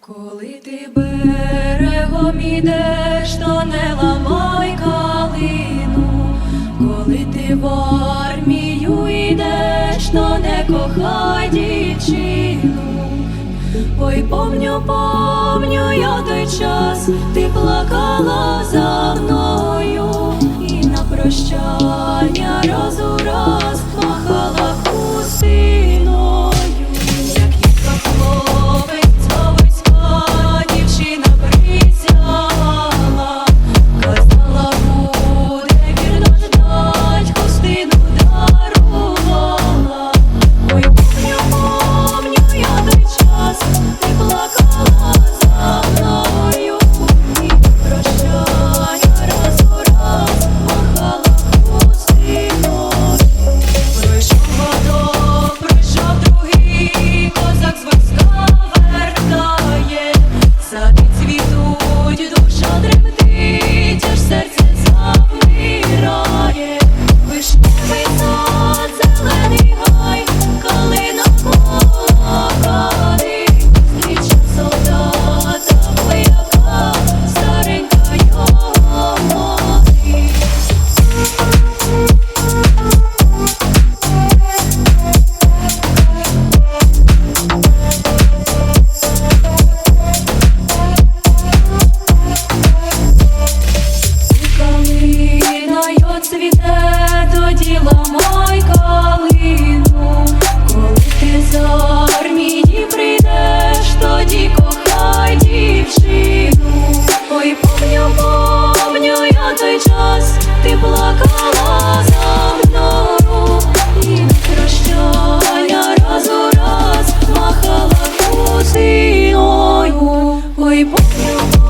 Коли ти берегом ідеш, то не ламай калину, коли ти в армію йдеш, то не кохай дівчину. Ой, помню, помню я той час, ти плакала за цвіте тоді ламай калину, коли ти з армії прийдеш, тоді кохай дівчину, ой помню, помню я той час, ти плакала за мною. І прощання раз у раз махала кузиною, ой помню.